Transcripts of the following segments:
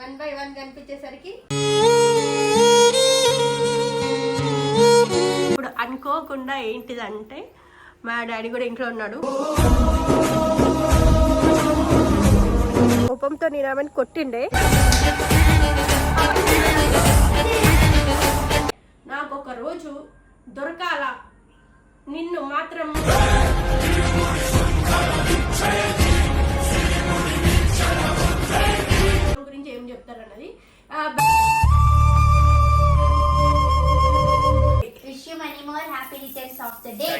One by one కనిపించేసరికి ఇప్పుడు అనుకోకుండా ఏంటిదంటే మా డాడీ కూడా ఇంట్లో ఉన్నాడు. కోపంతో నేను ఆమెను కొట్టిండే. నాకు ఒక రోజు దొరకాల. నిన్ను మాత్రం గురించి ఏం చెప్తారన్నది ఆ, Wish you many more happy returns of the day.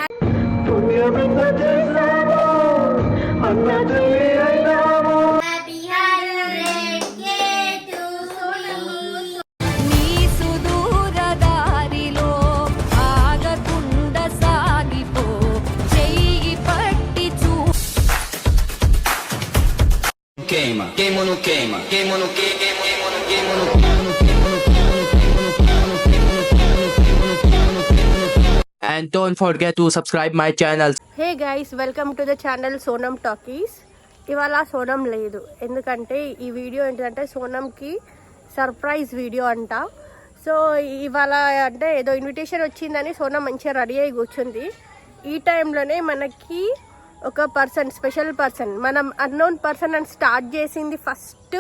Queima queima, no que- queima, queima no queima no queima no queima no queima no queima no queima no queima no queima no queima no queima no queima no queima and don't forget to subscribe my channel hey guys welcome to the channel Sonam Talkies ఇవాళ సోనం లేదు ఎందుకంటే ఈ video ఏంటంటే సోనంకి surprise video అంట so ఇవాళ అంటే ఏదో ఇన్విటేషన్ వచ్చిందని సోనం మంచిగా రెడీ అయి కూర్చుంది ఈ టైంలోనే మనకి ఒక పర్సన్ స్పెషల్ పర్సన్ మనం అన్నోన్ పర్సన్ అని స్టార్ట్ చేసింది ఫస్ట్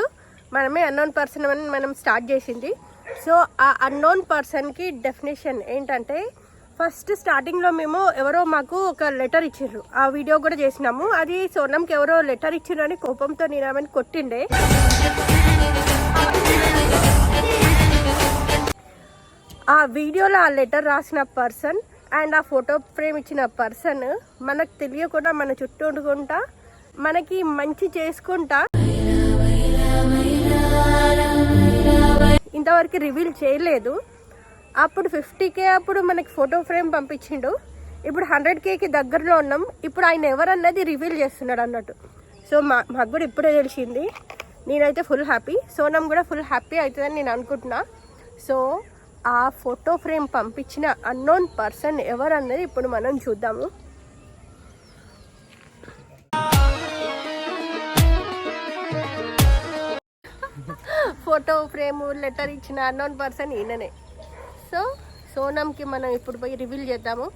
మనమే అన్నోన్ పర్సన్ అని మనం స్టార్ట్ చేసింది. సో ఆ అన్నోన్ పర్సన్కి డెఫినేషన్ ఏంటంటే ఫస్ట్ స్టార్టింగ్లో మేము ఎవరో మాకు ఒక లెటర్ ఇచ్చిర్రు. ఆ వీడియో కూడా చేసినాము. అది సోనంకి ఎవరో లెటర్ ఇచ్చిర్రు అని కోపంతో నేను ఆమెను కొట్టిండే. ఆ వీడియోలో ఆ లెటర్ రాసిన పర్సన్ అండ్ ఆ ఫోటో ఫ్రేమ్ ఇచ్చిన పర్సన్ మనకు తెలియకుండా మన చుట్టూ ఉండుకుంటా మనకి మంచి చేసుకుంటా. ఇంతవరకు రివీల్ చేయలేదు. అప్పుడు ఫిఫ్టీ కే అప్పుడు మనకి ఫోటో ఫ్రేమ్ పంపించిండు. ఇప్పుడు హండ్రెడ్ కేకి దగ్గరలో ఉన్నాం. ఇప్పుడు ఆయన ఎవరన్నది రివీల్ చేస్తున్నాడు అన్నట్టు. సో మా మాకు కూడా ఇప్పుడే తెలిసింది. నేనైతే ఫుల్ హ్యాపీ సోనం కూడా ఫుల్ హ్యాపీ అవుతుందని నేను అనుకుంటున్నా. సో ఆ ఫోటో ఫ్రేమ్ పంపించిన అన్నోన్ పర్సన్ ఎవరన్నది ఇప్పుడు మనం చూద్దాము. ఫోటో ఫ్రేమ్ లెటర్ ఇచ్చిన అన్నోన్ పర్సన్ ఈయననే. సో సోనంకి మనం ఇప్పుడు పోయి రివీల్ చేద్దాము.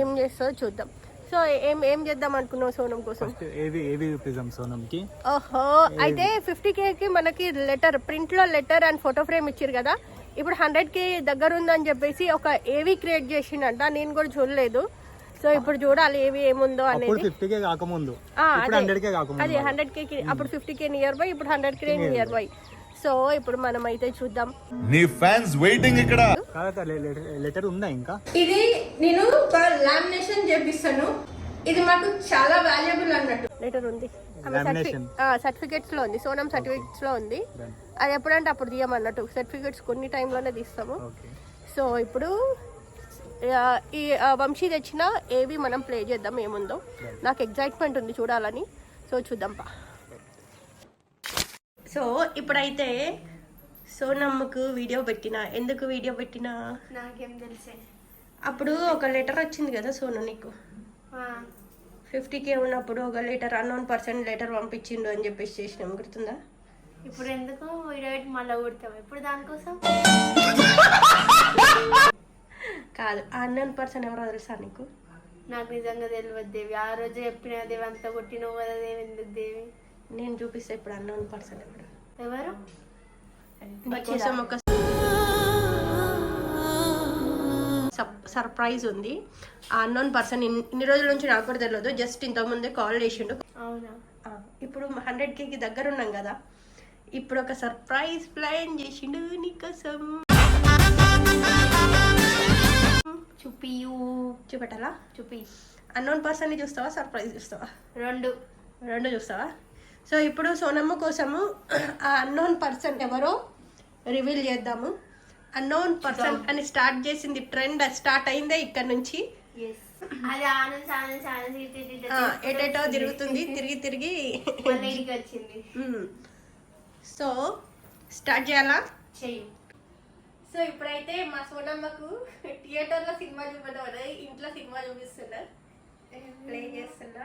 ఏం చేస్తుందో చూద్దాం. సో ఏం ఏం చేద్దాం అనుకున్నాం సోనం కోసం? ఏవి ఏవి ప్రిజం సోనంకి? ఓహో అయితే ఫిఫ్టీ కేకి మనకి లెటర్ ప్రింట్లో లెటర్ అండ్ ఫోటో ఫ్రేమ్ ఇచ్చారు కదా? ఇప్పుడు హండ్రెడ్ కే దగ్గర ఉందని చెప్పేసి ఒక ఏవి క్రియేట్ చేసిండంట. నేను కూడా చూడలేదు. సో ఇప్పుడు చూడాలి ఏవి ఏముందో అనేది. ఫిఫ్టీ కే కాకముందు. ఆ, ఇప్పుడు అదే. హండ్రెడ్ కే అప్పుడు ఫిఫ్టీ కే నియర్ బై ఇప్పుడు hundred K nearby so ఇప్పుడు మనం అయితే చూద్దాం. నీ ఫ్యాన్స్ వెయిటింగ్ ఇక్కడ. లెటర్ ఉందా ఇంకా? ఇది నేను లామినేషన్ చేపిస్తాను. ఇది మాకు చాలా వాల్యుబుల్ అన్నట్టు. లెటర్ ఉంది. సర్టిఫికెట్స్లో ఉంది. సోనం సర్టిఫికెట్స్లో ఉంది. అది ఎప్పుడంటే అప్పుడు తీయమన్నట్టు. సర్టిఫికెట్స్ కొన్ని టైంలోనే తీస్తాము. ఓకే సో ఇప్పుడు ఈ వంశీ తెచ్చిన ఏవి మనం ప్లే చేద్దాం ఏముందో. నాకు ఎగ్జైట్మెంట్ ఉంది చూడాలని. సో చూద్దాం పా. సో ఇప్పుడైతే సోనమ్మకు వీడియో పెట్టిన. ఎందుకు వీడియో పెట్టినా? నాకేం తెలుసే. అప్పుడు ఒక లెటర్ వచ్చింది కదా సోను నీకు? ఫిఫ్టీ కే ఉన్నప్పుడు ఒక లెటర్ అన్నోన్ పర్సన్ లెటర్ పంపించిండు అని చెప్పేసి చేసినాం. గుర్తుందా? ఇప్పుడు ఎందుకు వీడియో పెట్టి మళ్ళీ కొడతాం ఇప్పుడు దానికోసం? కాదు అన్నోన్ పర్సన్ ఎవరో తెలుసా నీకు? నాకు నిజంగా తెలియదు దేవి. ఆ రోజు చెప్పిన దేవి అంతా కొట్టినవు కదా దేవి ఎందుకు దేవి? నేను చూపిస్తే ఇప్పుడు అన్నోన్ పర్సన్ ఎవరు? ఎవరు ఒక సర్ప్రైజ్ ఉంది. ఆ అన్నోన్ పర్సన్ ఇన్ని రోజుల నుంచి నాకు కూడా తెలియదు జస్ట్ ఇంతకుముందే కాల్ చేసిండు. అవునా? ఇప్పుడు హండ్రెడ్ కేకి దగ్గర ఉన్నాం కదా. ఇప్పుడు ఒక సర్ప్రైజ్ ప్లాన్ చేసిండు నీకోసం చూపియు చూపెట్టాలా చూపి అన్నోన్ పర్సన్ని చూస్తావా సర్ప్రైజ్ చూస్తావా రెండు రెండు చూస్తావా సో ఇప్పుడు సోనమ్మ కోసము ఆ అన్నోన్ పర్సన్ ఎవరో? రివీల్ చేద్దాము. అన్నోన్ పర్సన్ అని స్టార్ట్ చేసింది ట్రెండ్ స్టార్ట్ అయిందే ఇక్కడ నుంచి. ఎటేటో తిరుగుతుంది తిరిగి తిరిగి మళ్ళీ ఇడికి వచ్చింది మ్మ్. సో స్టార్ట్ చేయాలా? చెయ్యి సో ఇప్పుడైతే మా సోనమ్మకు థియేటర్లో సినిమా చూపెట్టవాలి ఇంట్లో సినిమా చూపిస్తున్నారు ప్లే చేస్తున్నా.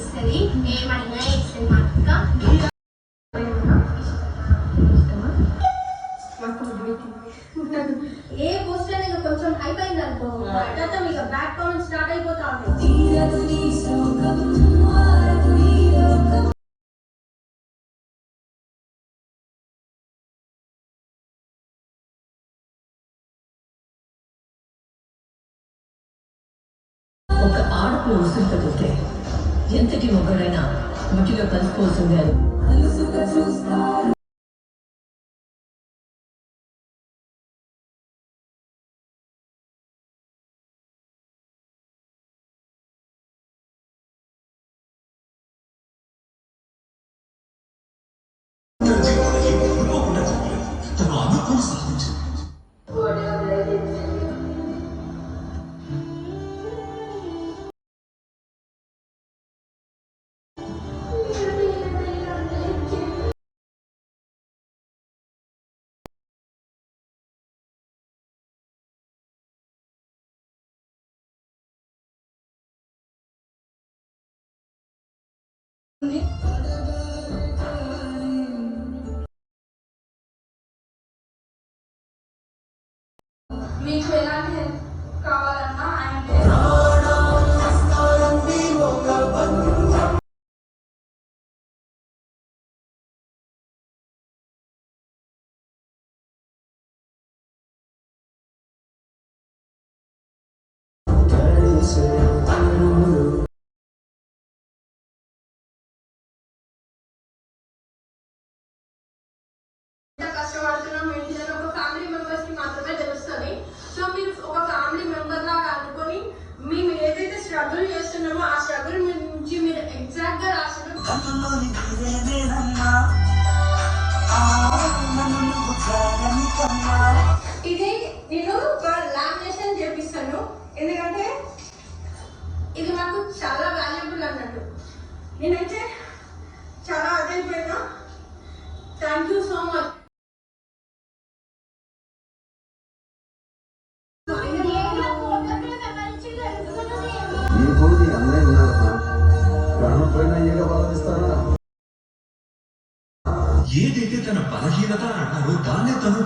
కొనిస్తుంది ఏమడిగినా ఇస్తుంది మా అక్క ఏ పోస్ట్ అనేది కొంచెం అయిపోయింది అనుకో. అర్థం ఇక బ్యాక్ కామెంట్ స్టార్ట్ అయిపోతా ఉంటుంది ఒక ఆడపిల్ల ఉసిరిపోతే ఎంతటి ఒకరైనా మట్టిలో కలిసిపోతుంది అని ఇది నేను లామినేషన్ చేపిస్తాను. ఎందుకంటే ఇది మాకు చాలా వాల్యుబుల్ అన్నట్టు. నేనైతే చాలా అదైపోయినా థ్యాంక్ యూ సో మచ్ ఈ భూమి అన్నయ్య ఉన్నారమ్మా ప్రాణం పైన ఏక బలమిస్తారా ఏదైతే తన బలహీనత అన్నారో దాన్నే తను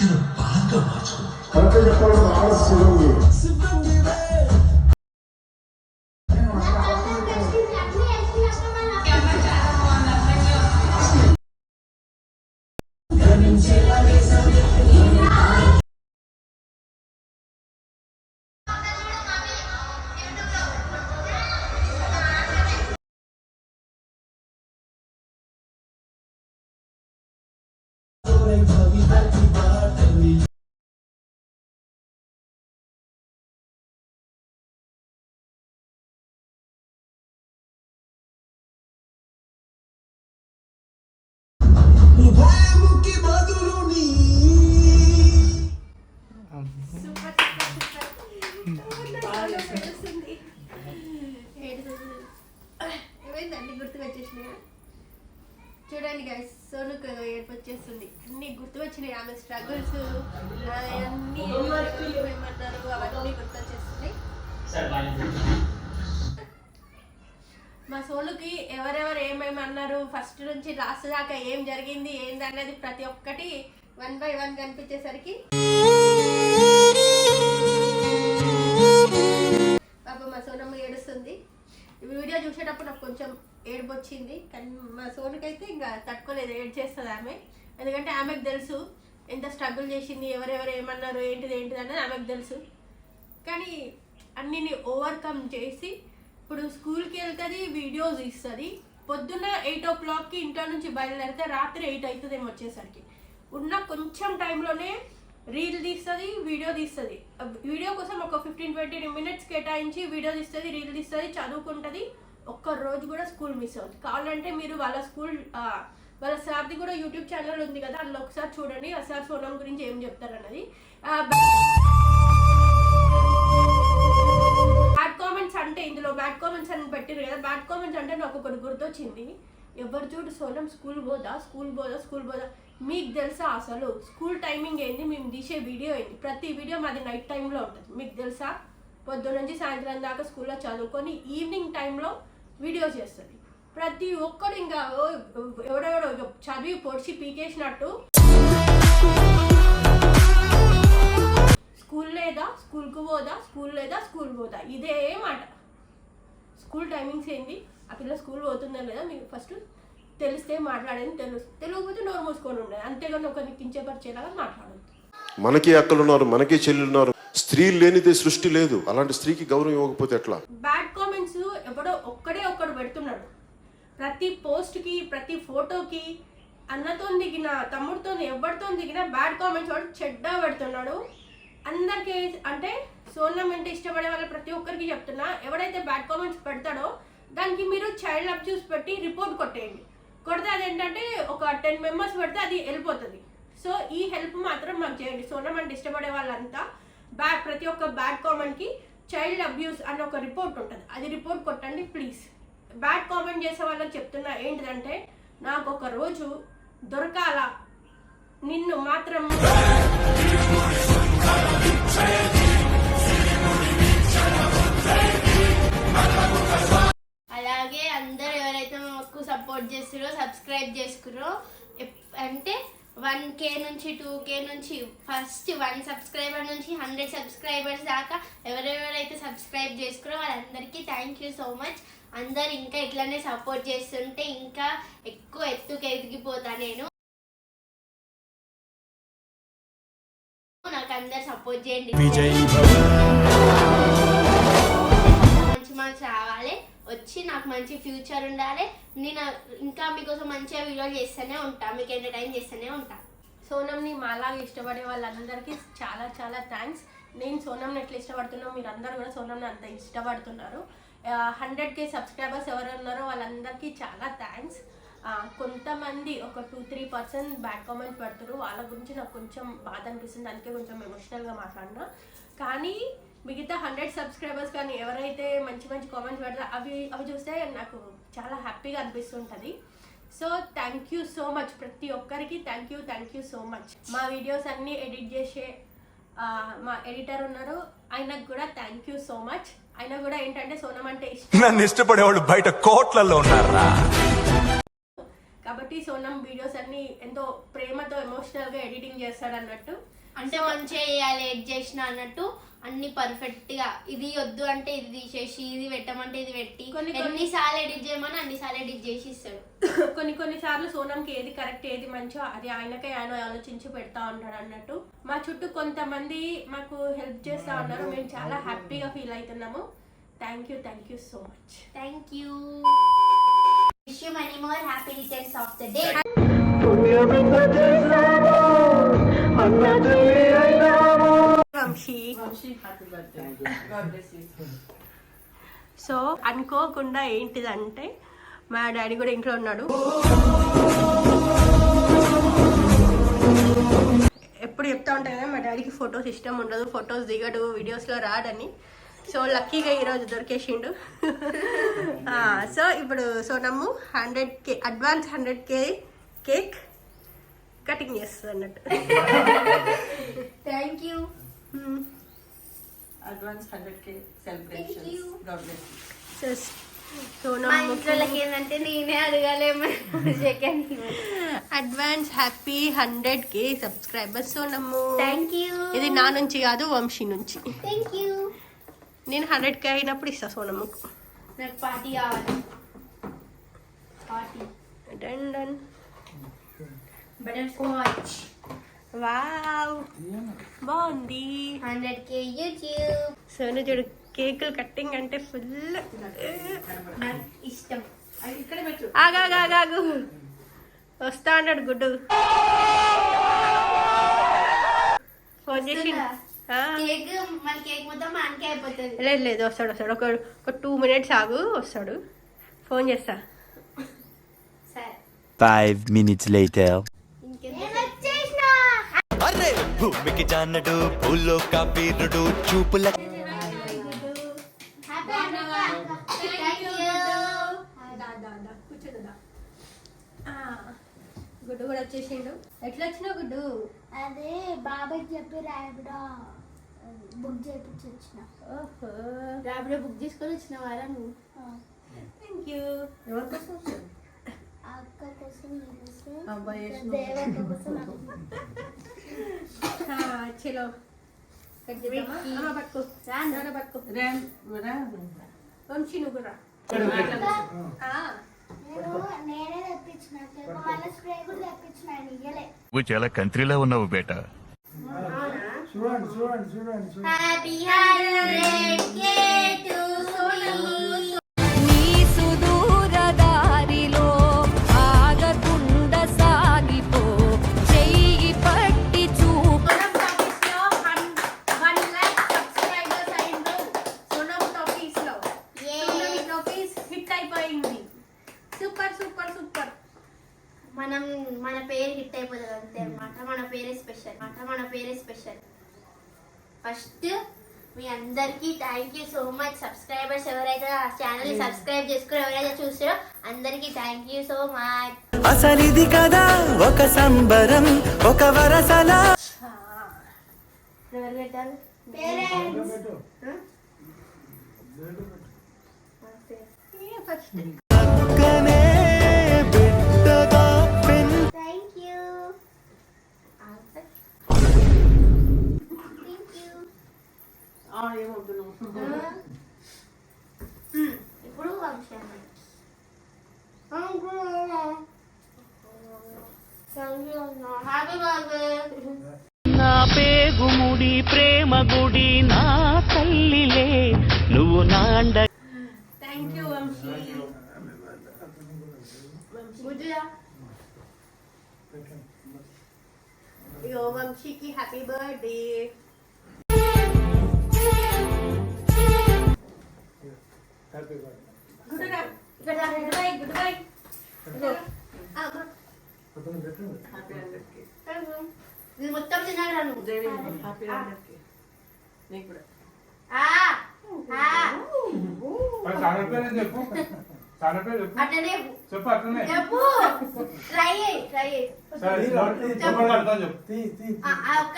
తన బలంగా మార్చుకుంది. కరెక్ట్ చెప్పడం ఆలస్యం అన్ని గుర్తు వచ్చినాయి ఆమె స్ట్రగుల్స్ అన్నీ ఏమన్నారు అవన్నీ గుర్తొచ్చేస్తున్నాయి. మా సోనుకి ఎవరెవరు ఏమేమి అన్నారు ఫస్ట్ నుంచి లాస్ట్ దాకా ఏం జరిగింది ఏంది అనేది ప్రతి ఒక్కటి వన్ బై వన్ కనిపించేసరికి పాప మా సోనమ్మ ఏడుస్తుంది. వీడియో చూసేటప్పుడు నాకు కొంచెం ఏడుపు వచ్చింది కానీ మా సోనుకైతే ఇంకా తట్టుకోలేదు ఏడ్ చేస్తుంది ఆమె. ఎందుకంటే ఆమెకు తెలుసు ఎంత స్ట్రగుల్ చేసింది ఎవరెవరు ఏమన్నారు ఏంటిది ఏంటిది అనేది ఆమెకు తెలుసు. కానీ అన్నిని ఓవర్కమ్ చేసి ఇప్పుడు స్కూల్కి వెళ్తుంది వీడియోస్ ఇస్తుంది. పొద్దున్న ఎయిట్ ఓ క్లాక్కి ఇంట్లో నుంచి బయలుదేరితే రాత్రి ఎయిట్ అవుతుంది ఏమో వచ్చేసరికి. ఉన్న కొంచెం టైంలోనే రీల్ తీస్తుంది వీడియో తీస్తుంది. వీడియో కోసం ఒక ఫిఫ్టీన్ ట్వంటీ మినిట్స్ కేటాయించి వీడియో తీస్తుంది రీల్ తీస్తుంది చదువుకుంటుంది. ఒక్క రోజు కూడా స్కూల్ మిస్ అవుతుంది. కావాలంటే మీరు వాళ్ళ స్కూల్ వాళ్ళ సార్ది కూడా యూట్యూబ్ ఛానల్ ఉంది కదా అందులో ఒకసారి చూడండి ఆ సార్ సోనం గురించి ఏం చెప్తారన్నది బ్యాడ్ కామెంట్స్ అంటే ఇందులో బ్యాడ్ కామెంట్స్ అని పెట్టారు కదా బ్యాడ్ కామెంట్స్ అంటే నాకు ఒకటి గుర్తొచ్చింది. ఎవరు చూడు సోనం స్కూల్ పోదా స్కూల్ పోదా స్కూల్ పోదా. మీకు తెలుసా అసలు స్కూల్ టైమింగ్ ఏంది? మేము తీసే వీడియో ఏంటి ప్రతి వీడియో మాది నైట్ టైంలో ఉంటుంది. మీకు తెలుసా? పొద్దున్న నుంచి సాయంత్రం దాకా స్కూల్లో చదువుకొని ఈవినింగ్ టైంలో వీడియో చేస్తుంది. ప్రతి ఒక్కడు ఇంకా ఎవడెవడో చదివి పొడిచి పీకేసినట్టు. స్కూల్ లేదా? స్కూల్కు పోదా? స్కూల్ లేదా? స్కూల్ పోదా? ఇదే మాట. స్కూల్ టైమింగ్స్ ఏంటి ఆ పిల్ల స్కూల్ పోతుందా లేదా? మీకు ఫస్ట్ తెలిస్తే మాట్లాడేది తెలుసు తెలియకపోతే నోరు మూసుకొని ఉండేది అంతేగాని ఒకరిని కించపరిచేలాగా మాట్లాడదు మనకి అక్కలున్నారు మనకి చెల్లున్నారు. స్త్రీ లేనిదే సృష్టి లేదు. అలాంటి స్త్రీకి గౌరవం ఇవ్వకపోతే ఎట్లా? బ్యాడ్ కామెంట్స్ ఎవడో ఒక్కడే ఒక్కడు పెడుతున్నాడు. ప్రతి పోస్ట్కి ప్రతి ఫోటోకి అన్నతో దిగిన తమ్ముడితో ఎవరితో దిగిన బ్యాడ్ కామెంట్స్ వాడు చెడ్డా పెడుతున్నాడు. అందరికీ అంటే సోనం అంటే ఇష్టపడే వాళ్ళ ప్రతి ఒక్కరికి చెప్తున్నా ఎవడైతే బ్యాడ్ కామెంట్స్ పెడతాడో దానికి మీరు చైల్డ్ అబ్యూస్ పెట్టి రిపోర్ట్ కొట్టేయండి. కొడితే అది ఏంటంటే ఒక టెన్ మెంబర్స్ పెడితే అది వెళ్ళిపోతుంది. సో ఈ హెల్ప్ మాత్రం మాకు చేయండి. సోనం అంటే ఇష్టపడే వాళ్ళంతా బ్యాడ్ ప్రతి ఒక్క బ్యాడ్ కామెంట్కి చైల్డ్ అబ్యూస్ అని ఒక రిపోర్ట్ ఉంటుంది. అది రిపోర్ట్ కొట్టండి ప్లీజ్ బ్యాడ్ కామెంట్ చేసే వాళ్ళకి చెప్తున్నా ఏంటిదంటే నాకు ఒక రోజు దొరకాల. నిన్ను మాత్రం అలాగే అందరు ఎవరైతే మాకు సపోర్ట్ చేస్తారో సబ్స్క్రైబ్ చేసుకురో ఎప్- అంటే వన్ కే నుంచి టూ కే నుంచి ఫస్ట్ వన్ సబ్స్క్రైబర్ నుంచి హండ్రెడ్ సబ్స్క్రైబర్స్ దాకా ఎవరెవరైతే సబ్స్క్రైబ్ చేసుకురో వాళ్ళందరికీ థ్యాంక్ యూ సో మచ్. అందరు ఇంకా ఇట్లానే సపోర్ట్ చేస్తుంటే ఇంకా ఎక్కువ ఎత్తుకు ఎదిగిపోతా నేను. నాకు అందరు సపోర్ట్ చేయండి. మంచి మార్క్స్ రావాలి. వచ్చి నాకు మంచి ఫ్యూచర్ ఉండాలి. నేను ఇంకా మీకోసం మంచిగా వీడియోలు చేస్తూనే ఉంటా. మీకు ఎంటర్టైన్ చేస్తూనే ఉంటా. సోనంని మాలాగా ఇష్టపడే వాళ్ళందరికీ చాలా చాలా థ్యాంక్స్ నేను సోనంని ఎట్లా ఇష్టపడుతున్నా మీరు అందరు కూడా సోనంని అంత ఇష్టపడుతున్నారు. హండ్రెడ్ కే సబ్స్క్రైబర్స్ ఎవరు ఉన్నారో వాళ్ళందరికీ చాలా థ్యాంక్స్ కొంతమంది ఒక two three percent bad comments పెడతారు వాళ్ళ గురించి నాకు కొంచెం బాధ అనిపిస్తుంది. అందుకే కొంచెం ఎమోషనల్గా మాట్లాడినా. కానీ మిగతా హండ్రెడ్ సబ్స్క్రైబర్స్ కానీ ఎవరైతే మంచి మంచి కామెంట్స్ పెడతారో అవి అవి చూస్తే నాకు చాలా హ్యాపీగా అనిపిస్తుంటుంది. So thank you so much ప్రతి ఒక్కరికి thank you thank you so much మా వీడియోస్ అన్నీ ఎడిట్ చేసే మా ఎడిటర్ ఉన్నారు. ఆయనకు కూడా థ్యాంక్ యూ సో మచ్ ఆయన కూడా ఏంటంటే సోనం అంటే ఇష్టం. నన్ను ఇష్టపడేవాళ్ళు బయట కోట్లలో ఉన్నారా? కాబట్టి సోనం వీడియోస్ అన్ని ఎంతో ప్రేమతో ఎమోషనల్గా ఎడిటింగ్ చేస్తాడు అన్నట్టు అంటే మంచిగా చేయాలి ఎడ్ చేసిన అన్నట్టు అన్ని పర్ఫెక్ట్గా ఇది వద్దు అంటే ఇది తీసేసి ఇది పెట్టమంటే ఇది పెట్టి కొన్ని- కొన్ని- ఎన్నిసార్లు ఎడిట్ చేయమని అన్నిసార్లు ఎడిట్ చేసి ఇస్తాడు కొన్ని కొన్ని సార్లు సోనంకి ఏది కరెక్ట్ ఏది మంచో అది ఆయనకే ఆయన ఆలోచించి పెడతా ఉంటాడు అన్నట్టు మా చుట్టూ కొంతమంది మాకు హెల్ప్ చేస్తా ఉన్నారు. మేము చాలా హ్యాపీగా ఫీల్ అవుతున్నాము. Thank you thank you so much thank you wish you many more happy returns of the day Vamsi. So అనుకోకుండా ఏంటిదంటే మా డాడీ కూడా ఇంట్లో ఉన్నాడు. ఎప్పుడు చెప్తా ఉంటా కదా మా డాడీకి ఫొటోస్ ఇష్టం ఉండదు ఫొటోస్ దిగడు వీడియోస్లో రాడని. సో లక్కీగా ఈరోజు దొరికేసిండు. ఆ, సో ఇప్పుడు Sonammu hundred K advance hundred K cake cutting చేస్తుంది అన్నట్టు. Thank you advance hundred K you. So advance happy hundred K subscribers Sonammu thank you ఇది నా నుంచి కాదు వంశీ నుంచి. థ్యాంక్ యూ నేను హండ్రెడ్ కే అయినప్పుడు ఇస్తా సోనమ్ముకు. నాకు పార్టీ కావాలి. Party. Done done butterscotch wow బాగుంది. హండ్రెడ్ కే యూట్యూబ్ సోను చూడు కేకులు కట్టింగ్ అంటే ఫుల్ ఇష్టం. ఆగాగాగాగు వస్తా అన్నాడు గుడ్డు. ఫోన్ చేసి లేదు లేదు వస్తాడు వస్తాడు. ఒక ఒక టూ మినిట్స్ ఆగు వస్తాడు. ఫోన్ చేస్తా. నేను వచ్చేసిన. అరే భూమికి జానడు పూలో కబీరుడు చూపుల హ్యాపీ థ్యాంక్ యూ కూర్చోదా గుడ్డు కూడా వచ్చేసిండు. ఎట్లా వచ్చినావు గుడ్డు? అదే బాబాయ్ చెప్పి ర్యాపిడో బుక్ చేయించి వచ్చిన. ఓహో. ర్యాపిడో బుక్ చేసుకొని వచ్చిన వారా నువ్వు థ్యాంక్ యూ. ఎవరి కోసం అక్క కోసం దేవత కోసం. చలో. చేద్దామా? ఆ, పట్టుకో. రాను పట్టుకో. వంశీ నువ్వు కూడా నువ్వు చాలా కంట్రీలో ఉన్నావు బేటా. హ్యాపీ హాలిడే టు నీ థ్యాంక్ యూ సో మచ్ అసలిది కదా ఒక సంబరం ఒక వరసల. ఎవరు పేరెంట్స్. ఫస్ట్. గుడ్లా యో వంశీకి హ్యాపీ బర్త్డే గుడ్ రా గుడ్ బై గుడ్ బై ఇది మొత్తం తిన్నాడు నువ్వు ఆ, ఆ. అట్లనే చెప్పు. ట్రై ట్రై ఒక్క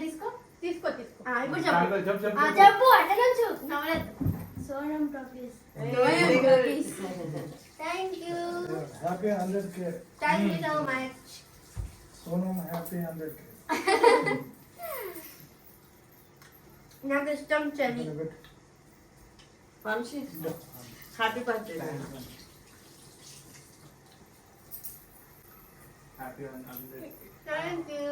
తీసుకో. తీసుకో తీసుకో. ఆ, ఇప్పుడు చెప్పు. ఆ, చెప్పు. అట్లా నుంచు నవ్వలేదు. Sonam talkies thank you happy hundred K thank you so much Sonam happy hundred K నాకు ఇష్టం చలి Vamshi happy birthday happy hundred thank you